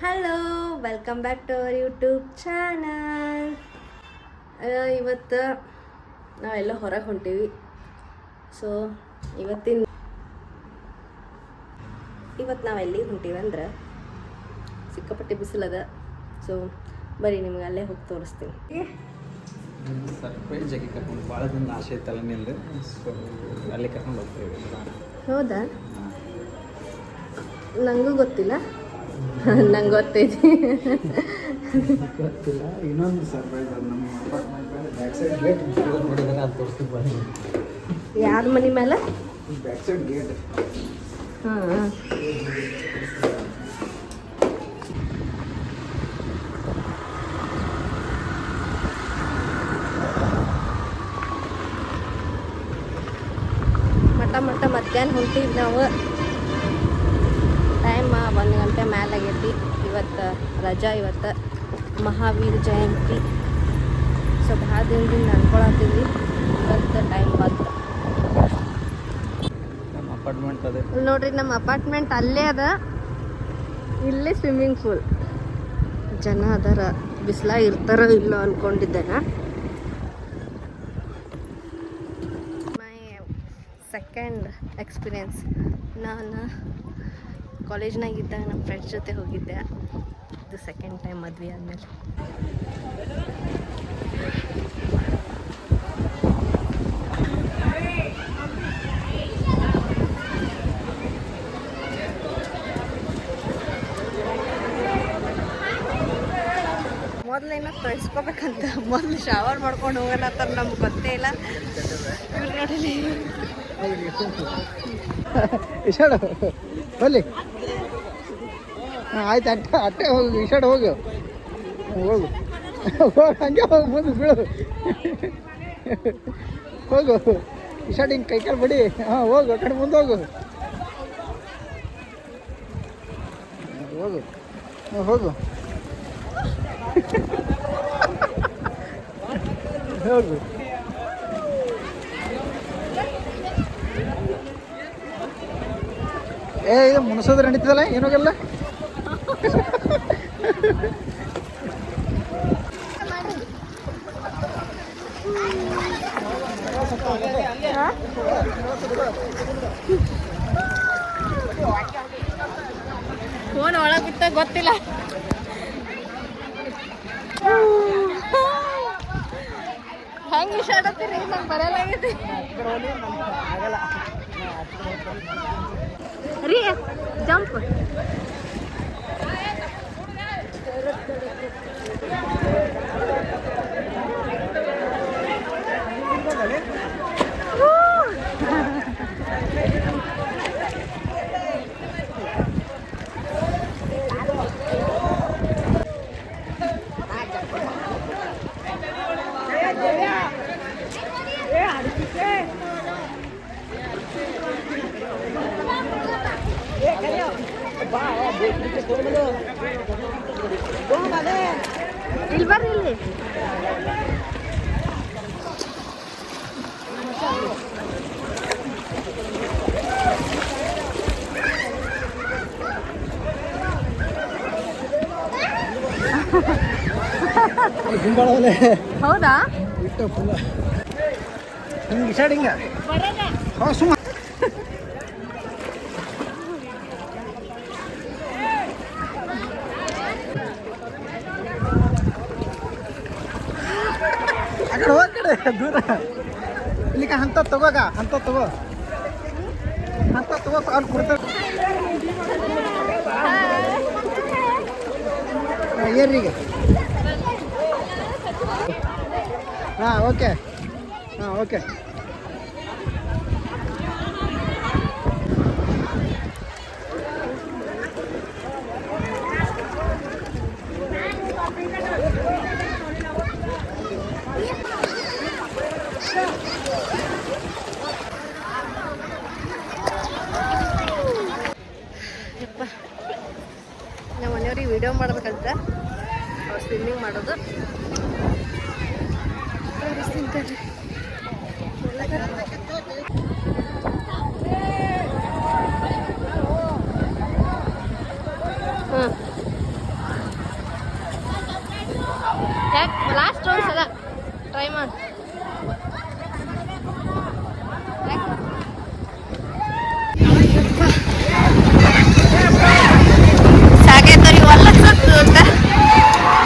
Hello welcome back to our YouTube channel ಇವತ್ತು ನಾವೆಲ್ಲ ಹೊರಗೆ ಹೊಂಟೀವಿ. ಸೊ ಇವತ್ತಿನ ಇವತ್ತು ನಾವು ಎಲ್ಲಿಗೆ ಹೊಂಟೀವಿ ಅಂದ್ರೆ ಸಿಕ್ಕಾಪಟ್ಟೆ ಬಿಸಿಲದ. ಸೊ ಬರೀ ನಿಮ್ಗೆ ಅಲ್ಲೇ ಹೋಗಿ ತೋರಿಸ್ತೀನಿ. ಸರ್ಪ್ರೈಸ್ ಆಗಿ ಕರ್ಕೊಂಡು ಭಾಳ ದಿನ ಆಸೆ ಇತ್ತಲ್ಲ ನಿಂದು ಸೊ ಅಲ್ಲಿ ಕರ್ಕೊಂಡು ಹೋಗ್ತೇವೆ ಹೌದಾ? ನನಗೂ ಗೊತ್ತಿಲ್ಲ. ನಂಗೆ ಗೊತ್ತೈತಿ. ಗೊತ್ತಿಲ್ಲ ಇನ್ನೊಂದು ಸರ್ಪ್ರೈಸ್ ನಮ್ಮ ಅಪಾರ್ಟ್ಮೆಂಟ್ ಬ್ಯಾಕ್ ಸೈಡ್ ಗೇಟ್ ನೋಡಿದ್ರೆ ಅದು ತೋರಿಸ್ತೀವಿ ಬನ್ನಿ. ಯಾರ ಮನೆ ಮೇಲೆ? ಬ್ಯಾಕ್ ಸೈಡ್ ಗೇಟ್ ಹಾಂ ಮಟ್ಟ ಮಟ್ಟ ಮಧ್ಯಾಹ್ನ ಹೊಂಟೀವಿ ನಾವು. ಟೈಮ್ ಒಂದು ಗಂಟೆ ಮ್ಯಾಲೆ ಆಗೈತಿ ಇವತ್ತು ರಜಾ ಇವತ್ತು ಮಹಾವೀರ ಜಯಂತಿ. ಸೊ ಭಾಳ ದಿನದಿಂದ ಅನ್ಕೊಳತ್ತೀವಿ ಇವತ್ತು ಟೈಮ್ ಬಂತು. ನೋಡ್ರಿ ನಮ್ಮ ಅಪಾರ್ಟ್ಮೆಂಟ್ ಅಲ್ಲೇ ಅದ. ಇಲ್ಲೇ ಸ್ವಿಮ್ಮಿಂಗ್ ಪೂಲ್ ಜನ ಅದರ. ಬಿಸಿಲ ಇರ್ತಾರೋ ಇಲ್ಲೋ ಅನ್ಕೊಂಡಿದ್ದೆ ಮೈ ಸೆಕೆಂಡ್ ಎಕ್ಸ್ಪೀರಿಯನ್ಸ್ ನಾನು ಕಾಲೇಜ್ನಾಗ ಇದ್ದಾಗ ನಮ್ಮ ಫ್ರೆಂಡ್ಸ್ ಜೊತೆ ಹೋಗಿದ್ದೆ ಇದು ಸೆಕೆಂಡ್ ಟೈಮ್ ಮದ್ವೆ ಆದಮೇಲೆ ಮೊದಲೇನೋ ತೊಳ್ಸ್ಕೊಬೇಕಂತ ಮೊದಲು ಶವರ್ ಮಾಡ್ಕೊಂಡು ಹೋಗೋಣ ಅಂತ ನಮ್ಗೆ ಗೊತ್ತೇ ಇಲ್ಲ ಇವ್ರು ಬಲ್ಲಿ ಹಾಂ, ಆಯ್ತು, ಅಟ್ಟೆ ಅಟ್ಟೆ ಹೋಗಿ ಈಶಾಡ್ ಹೋಗು. ಹೋಗು. ಹೋಗು, ಹಂಗೆ ಹೋಗಿ, ಮುಂದೆ ಬೀಳು. ಹೋಗು. ಈಶಾಡ್ ಹಿಂಗೆ ಕೈ ಕಾಲು ಬಡಿ. ಹಾಂ, ಹೋಗು ಕಡೆ ಮುಂದೆ ಹೋಗು. ಹೋಗು. ಹೋಗು. ಹೋಗು. ಏ, ಇದು ಮುಣಸೋದ್ರೆ ನಡೀತದಲ್ಲ ಏನೋಗಲ್ಲ ಫೋನ್ ಒಳಗೆ ಬಿತ್ತ ಗೊತ್ತಿಲ್ಲ. ಹೆಂಗೆ ಇಷ್ಟಾಡತ್ತೀರಿ ನಂಗೆ ಬರಲಾಗೈತಿ ರೀ ಜಂಪ್ ಇಲ್ಲಿ ಬರ್ರಿ ಇಲ್ಲಿ ಗುಂಬಳವಲೆ ಹೌದಾ ಇಟ್ಟು ಫುಲ್ಲ ಹಿಂಗೆ ಇಶಾಡ್ ಹಿಂಗೆ ಹಾಂ ಸುಮ್ಮ ಆ ಕಡೆ ಹೋಗ್ ಕಡೆ ದೂರ ಇಲ್ಲಿಗೆ ಅಂತ ತಗೋಗ ಅಂತ ತಗೋ. ಅಂತ ತಗೋ ಅಲ್ಲಿ ಕೊಡ್ತಾರೆ ಏನ್ರಿಗೆ ಹಾಂ ಓಕೆ. ಹಾಂ ಓಕೆ. ನಮ್ಮ ವಿಡಿಯೋ ಮಾಡೋದು ಕಲಿತ ಅವ್ರು ಸ್ವಿಮ್ಮಿಂಗ್ ಮಾಡೋದು. ತೋರಿಸ್ತೀನಿ ತಡ್ರಿ. ಹಾಂ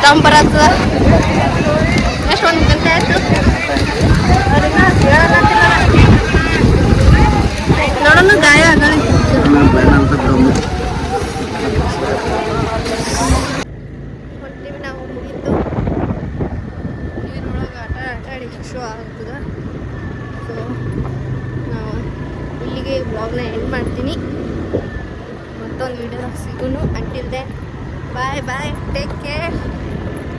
ತಗೊಂಬರತ್ತ ಎಷ್ಟು ಒಂದು ಗಂಟೆ ಆಯ್ತು. ನೋಡೋಣ ಗಾಯ ಆಗಲಿ ಹೊಂಟೀವಿ ನಾವು ಮುಗೀತು ನೀರೊಳಗೆ ಆಟ ಆಟ ಆಡಿ ಶೋ ಆಗ್ತದೆ. ಸೊ ನಾವು ಇಲ್ಲಿಗೆ ಬ್ಲಾಗ್ನ ಎಂಡ್ ಮಾಡ್ತೀನಿ. ಮತ್ತೊಂದು video ಸಿಗೋನು. Until then bye bye take care